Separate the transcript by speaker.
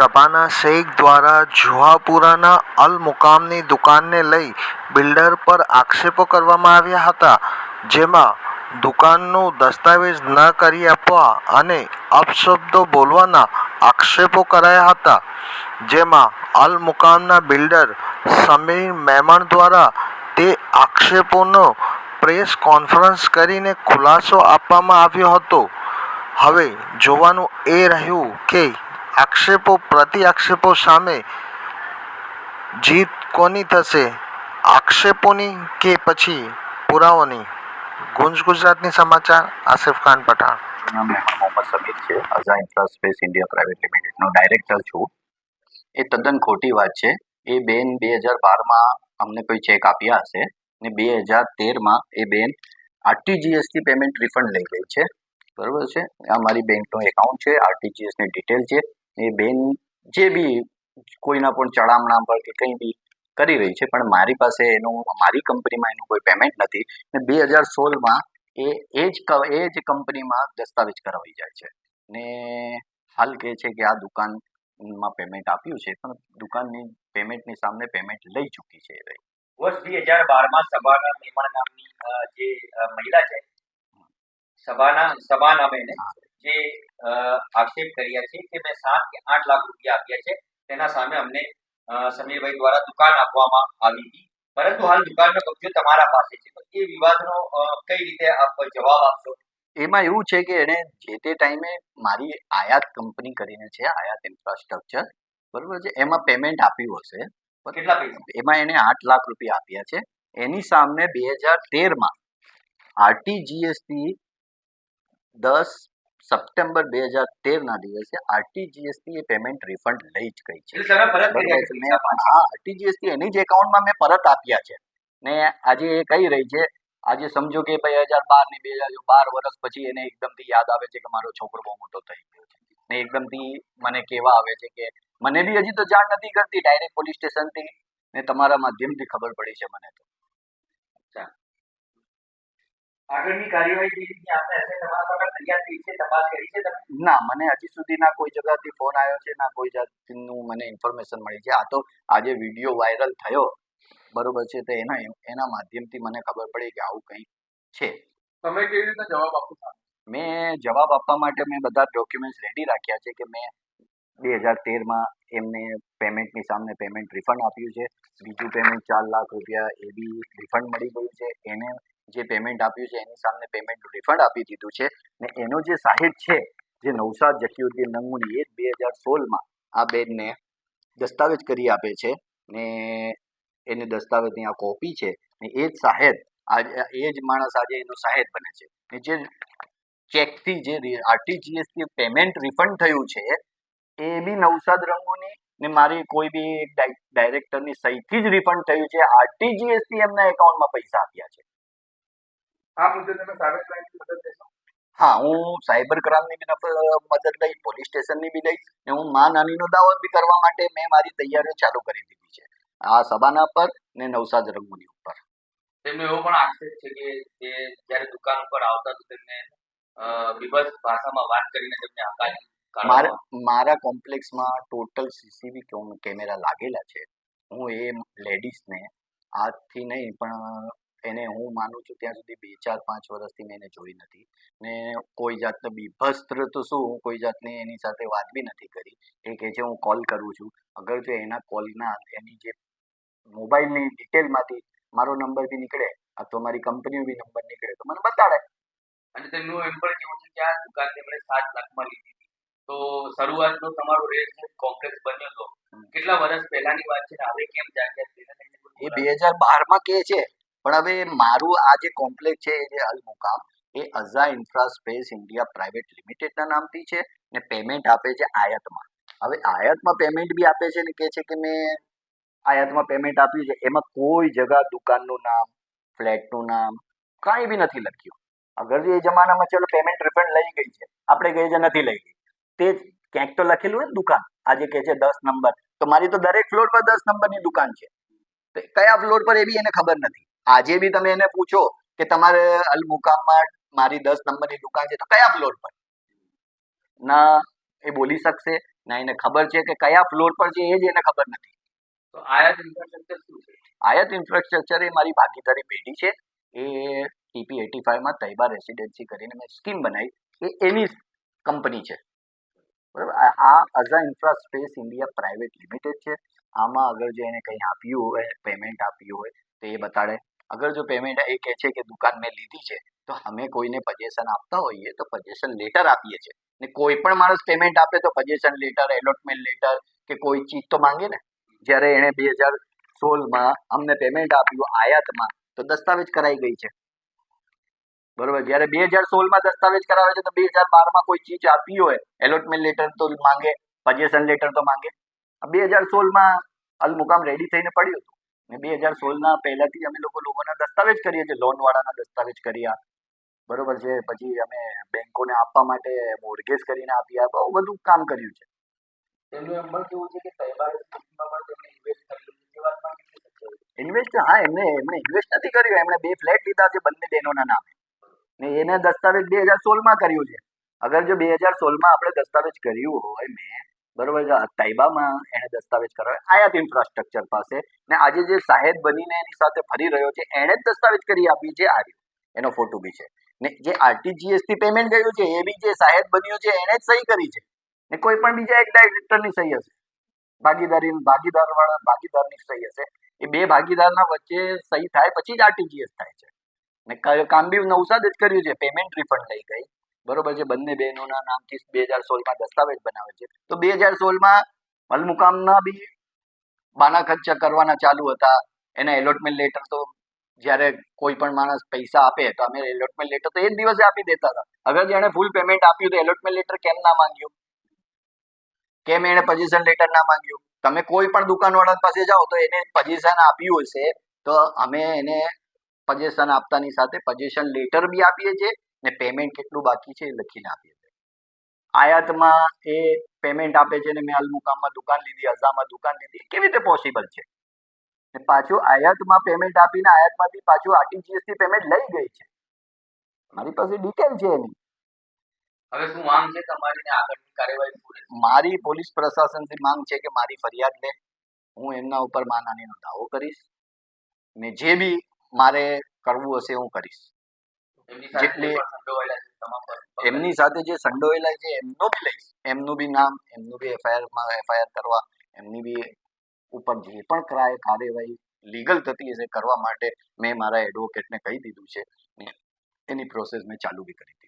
Speaker 1: શબાના શેખ દ્વારા જુહાપુરાના અલ મુકામની દુકાનને લઈ બિલ્ડર પર આક્ષેપો કરવામાં આવ્યા હતા, જેમાં દુકાનનું દસ્તાવેજ ન કરી આપવા અને અપશબ્દો બોલવાના આક્ષેપો કરાયા હતા, જેમાં અલ મુકામના બિલ્ડર સમીર મેમણ દ્વારા તે આક્ષેપોનો પ્રેસ કોન્ફરન્સ કરીને ખુલાસો આપવામાં આવ્યો હતો. હવે જોવાનું એ રહ્યું કે આક્ષેપો પ્રતિ આક્ષેપો સામે જીત કોની થશે? આક્ષેપોની કે પછી પુરાવોની? ગુંજ ગુજરાતની સમાચાર, આસિફ ખાન પઠાણ.
Speaker 2: મોહમ્મદ સમીર છે. અઝા ઇન્ફ્રાસ્પેસ ઇન્ડિયા પ્રાઇવેટ લિમિટેડનો ડાયરેક્ટર છું. એ તદ્દન ખોટી વાત છે. એ બેન બે હજાર બારમાં અમને કોઈ ચેક આપ્યા હશે ને બે હજાર તેરમાં એ બેન આરટીજીએસથી પેમેન્ટ રિફંડ લઈ ગઈ છે. બરાબર છે? આ મારી બેંકનો એકાઉન્ટ છે. આરટીજીએસની ડિટેલ છે. એ બેન જે બી કોઈના પણ ચડામણા પર કે કંઈ બી કરી રહી છે પણ મારી પાસે એનું મારી કંપનીમાં એનું કોઈ પેમેન્ટ નથી ને બે હજાર સોળમાં એ એ જ ક- એ જ કંપનીમાં દસ્તાવેજ કરાવી જાય છે. ને હાલ કહે છે કે આ દુકાનમાં પેમેન્ટ આપ્યું છે પણ દુકાનની પેમેન્ટની સામે પેમેન્ટ લઈ ચૂકી છે એ
Speaker 3: વર્ષ બે હજાર બારમાં સભાના મેમણ નામની જે મહિલા છે સભાના સભા નામે જે આક્ષેપ કર્યા છે કે મેં સાત કે આઠ લાખ રૂપિયા આપ્યા છે તેના સામે અમને સમીરભાઈ દ્વારા દુકાન આપવામાં આવી હતી. પરંતુ હાલ દુકાનનો કબજો તમારા પાસે છે. તો એ વિવાદનો કઈ રીતે આપ જવાબ આપશો?
Speaker 2: એમાં એવું છે કે એણે જે તે ટાઈમે મારી આયાત કંપની કરીને છે આયાત ઇન્ફ્રાસ્ટ્રક્ચર બરોબર છે? એમાં પેમેન્ટ આપ્યું હશે.
Speaker 3: કેટલા પૈસા?
Speaker 2: એમાં એને આઠ લાખ રૂપિયા આપ્યા છે. એની સામે બે હજાર તેરમાં આરટીજીએસથી દસ સપ્ટેમ્બર બે હજાર તેરના દિવસે આરટીજીએસથી એ પેમેન્ટ રિફંડ લઈ જ ગઈ છે. હા આરટીજીએસથી એની જ એકાઉન્ટમાં મેં પરત આપ્યા છે. ને આજે એ કહી રહી છે આજે સમજો કે બે હજાર બાર ને બે હજાર બાર વર્ષ પછી એને એકદમથી યાદ આવે છે કે મારો છોકરો બહુ મોટો થઈ ગયો છે. ને એકદમથી મને કેવા આવે છે કે મને બી હજી તો જાણ નથી કરતી ડાયરેક્ટ પોલીસ સ્ટેશનથી ને તમારા માધ્યમથી ખબર પડી છે મને તો.
Speaker 3: આગળની કાર્યવાહી જે રીતની આપણે હશે તમારા પર ફરિયાદ થઈ છે તપાસ કરી છે
Speaker 2: ના મને હજી સુધી ના કોઈ જગ્યાથી ફોન આવ્યો છે ના કોઈ જાતનું મને ઇન્ફોર્મેશન મળી છે. આ તો આજે વીડિયો વાયરલ થયો. બરોબર છે તો એના એના માધ્યમથી મને ખબર પડી કે આવું કંઈ છે.
Speaker 3: તમે કેવી રીતે જવાબ આપો
Speaker 2: મેં જવાબ આપવા માટે મેં બધા ડોક્યુમેન્ટ્સ રેડી રાખ્યા છે કે મેં બે હજાર તેરમાં એમને પેમેન્ટની સામે પેમેન્ટ રિફંડ આપ્યું છે. બીજું પેમેન્ટ ચાર લાખ રૂપિયા એ બી રિફંડ મળી ગયું છે. એને જે પેમેન્ટ આપ્યું છે, એની સામે પેમેન્ટ રિફંડ આપી દીધું છે. ને એનો જે સાહેબ છે, જે નવસાદ જકીઉદ્દીન નંગુની એ બે હજાર સોળમાં આ બેનને દસ્તાવેજ કરી આપે છે. ને એને દસ્તાવેજની આ કોપી છે. ને એ જ સાહેબ આજે એ જ માણસ આજે એનો સાહેબ બને છે. ને જે ચેકથી જે આરટીજીએસથી પેમેન્ટ રિફંડ થયું છે, એ બી નવસાદ રંગોની ને મારી કોઈ બી એક ડાયરેક્ટરની સહીથી જ રિફંડ થયું છે. આરટીજીએસથી એમના એકાઉન્ટમાં પૈસા આપ્યા છે.
Speaker 3: આ મુદ્દે તમે સાયબર ક્રાઇમની મદદ લેશો?
Speaker 2: હા હું સાયબર ક્રાઇમની બી મદદ લઈ પોલીસ સ્ટેશનની બી લઈશ ને હું માં નાનીનો દાવો બી કરવા માટે મેં મારી તૈયારીઓ ચાલુ કરી દીધી છે. આ સબાના પર ને નવસાદ રંગોની ઉપર.
Speaker 3: તેમનો એવો પણ આક્ષેપ છે કે જે જ્યારે દુકાન ઉપર આવતા તો તેમને અ, ભાષામાં વાત કરીને તેમને હકાલી
Speaker 2: મારા મારા કોમ્પ્લેક્સમાં ટોટલ સીસીવી કેમેરા લાગેલા છે. હું એ લેડીઝને આજથી નહીં પણ એને હું માનું છું ત્યાં સુધી બે ચાર પાંચ વર્ષથી મેં એને જોઈ નથી. ને કોઈ જાતનો બીભસ્ત્ર તો શું હું કોઈ જાતની એની સાથે વાત બી નથી કરી. એ કહે છે હું કોલ કરું છું. અગર જો એના કોલના એની જે મોબાઈલની ડિટેલમાંથી મારો નંબર બી નીકળે અથવા મારી કંપનીનો બી નંબર નીકળે તો મને બતાડે.
Speaker 3: અને તેમનું એમ પણ કેવું છે કે આ દુકાન તેમણે સાત લાખમાં લીધી હતી. તો શરૂઆતનો તમારો રેટ કોમ્પ્લેક્સ બન્યો હતો કેટલા વર્ષ પહેલાની વાત છે હવે કેમ જાગ્યા
Speaker 2: એ બે હજાર બારમાં કે છે. પણ હવે મારું આ જે કોમ્પ્લેક્સ છે, એ જે અલ મુકામ, એ અઝા ઇન્ફ્રાસ્પેસ ઇન્ડિયા પ્રાઇવેટ લિમિટેડના નામથી છે ને પેમેન્ટ આપે છે આયાતમાં. હવે આયાતમાં પેમેન્ટ બી આપે છે ને કહે છે કે મેં આયાતમાં પેમેન્ટ આપ્યું છે, એમાં કોઈ જગા દુકાનનું નામ, ફ્લેટનું નામ, કાંઈ બી નથી લખ્યું. અગર જો એ જમાનામાં ચલો પેમેન્ટ રિફંડ લઈ ગઈ છે, આપણે કહીએ છે નથી લઈ ગઈ. તે ક્યાંક તો લખેલું હોય દુકાન, આજે કહે છે દસ નંબર. તો મારી તો દરેક ફ્લોર પર દસ નંબરની દુકાન છે. કયા ફ્લોર પર એ બી એને ખબર નથી. આજે બી તમે એને પૂછો કે તમારે અલ મુકામમાં મારી દસ નંબરની દુકાન છે તો કયા ફ્લોર પર? ના એ બોલી શકશે. ના એને ખબર છે કે કયા ફ્લોર પર છે એ જ એને ખબર નથી.
Speaker 3: તો આયાત ઇન્ફ્રાસ્ટ્રક્ચર શું છે?
Speaker 2: આયાત ઇન્ફ્રાસ્ટ્રક્ચર એ મારી ભાગીદારી પેઢી છે. એ ટીપી એટી ફાઈવમાં તૈબા રેસિડેન્સી કરીને મેં સ્કીમ બનાવી. એ એની કંપની છે. બરાબર? આ- Aza infra space India private limited છે. આમાં અગર જો એને કંઈ આપ્યું હોય પેમેન્ટ આપ્યું હોય તો એ બતાડે. અગર જો પેમેન્ટ એ કહે છે કે દુકાન મેં લીધી છે, તો અમે કોઈને પજેશન આપતા હોઈએ તો પજેશન લેટર આપીએ છીએ. ને કોઈ પણ માણસ પેમેન્ટ આપે તો પજેશન લેટર એલોટમેન્ટ લેટર કે કોઈ ચીજ તો માંગે ને? જ્યારે એણે બે હજાર સોળમાં અમને પેમેન્ટ આપ્યું આયાતમાં, તો દસ્તાવેજ કરાઈ ગઈ છે. બરોબર? જ્યારે બે હજાર સોળમાં દસ્તાવેજ કરાવે છે, તો બે હજાર બારમાં કોઈ ચીજ આપી હોય એલોટમેન્ટ લેટર તો માંગે પજેશન લેટર તો માંગે. બે હજાર સોળમાં અલ મુકામ રેડી થઈને પડ્યું હતું. બે હજાર સોળના પહેલાથી અમે લોકો લોકોના દસ્તાવેજ કરીએ છીએ લોન વાળાના દસ્તાવેજ કર્યા બરોબર છે? પછી અમે બેંકોને આપવા માટે મોર્ગેજ કરીને આપ્યા બહુ બધું કામ કર્યું છે.
Speaker 3: એમ પણ કેવું કે ઇન્વેસ્ટ
Speaker 2: હા એમને એમણે ઇન્વેસ્ટ નથી કર્યું. એમણે બે ફ્લેટ લીધા છે બંને બહેનોના નામે. ને એને દસ્તાવેજ બે હજાર સોળમાં કર્યું છે. અગર જો બે હજાર સોળમાં આપણે દસ્તાવેજ કર્યું હોય મેં બરોબર છે. તૈબામાં એણે દસ્તાવેજ કરાવ્યો. આયાત ઇન્ફ્રાસ્ટ્રક્ચર પાસે. ને આજે જે સાહેબ બનીને એની સાથે ફરી રહ્યો છે, એણે જ દસ્તાવેજ કરી આપી છે આ એનો ફોટો બી છે. ને જે આરટીજીએસથી પેમેન્ટ ગયું છે, એ બી જે સાહેબ બન્યું છે, એણે જ સહી કરી છે. ને કોઈ પણ બીજા એક ડાયરેક્ટરની સહી હશે. ભાગીદારી ભાગીદાર વાળા ભાગીદારની સહી હશે. એ બે ભાગીદારના વચ્ચે સહી થાય પછી જ આરટીજીએસ થાય છે. ને કામ બી નવસાદ જ કર્યું છે. પેમેન્ટ રિફંડ લઈ ગઈ. બરોબર છે? બંને બહેનોના નામથી બે હજાર સોળમાં દસ્તાવેજ બનાવે છે. તો બે હજાર સોળમાં મલમુકામના બી બાના ખર્ચા કરવાના ચાલુ હતા. એના એલોટમેન્ટ લેટર તો જ્યારે કોઈ પણ માણસ પૈસા આપે તો અમે એલોટમેન્ટ લેટર તો એ જ દિવસે આપી દેતા હતા. અગર જેણે ફૂલ પેમેન્ટ આપ્યું તો એલોટમેન્ટ લેટર કેમ ના માંગ્યું? કેમ એણે પજેશન લેટર ના માંગ્યું? તમે કોઈ પણ દુકાનવાળા પાસે જાઓ તો એને પજેશન આપ્યું હશે તો અમે એને પજેશન આપતાની સાથે પજેશન લેટર બી આપીએ છીએ. ને પેમેન્ટ કેટલું બાકી છે એ લખીને આપીએ છીએ. આયાતમાં એ પેમેન્ટ આપે છે ને મેં અલમુકામમાં દુકાન લીધી અઝામાં દુકાન લીધી કેવી રીતે પોસિબલ છે? ને પાછું આયાતમાં પેમેન્ટ આપીને આયાતમાંથી પાછું આરટીજીએસથી પેમેન્ટ લઈ ગઈ છે. મારી પાસે ડિટેલ છે એની.
Speaker 3: હવે શું માંગ છે તમારી ને આગળની કાર્યવાહી
Speaker 2: મારી પોલીસ પ્રશાસનથી માંગ છે કે મારી ફરિયાદ લે. હું એમના ઉપર માનહાનીનો દાવો કરીશ ને જે બી મારે કરવું હશે હું કરીશ. જેટલી- એમની સાથે જે સંડોયેલા છે એમનું બી લઈશ એમનું બી નામ એમનું બી એફઆઈઆરમાં એફઆઈઆર કરવા એમની બી ઉપર જે પણ ક્રાય કાર્યવાહી લીગલ થતી હશે કરવા માટે મેં મારા એડવોકેટને કહી દીધું છે એની પ્રોસેસ મેં ચાલુ બી કરી.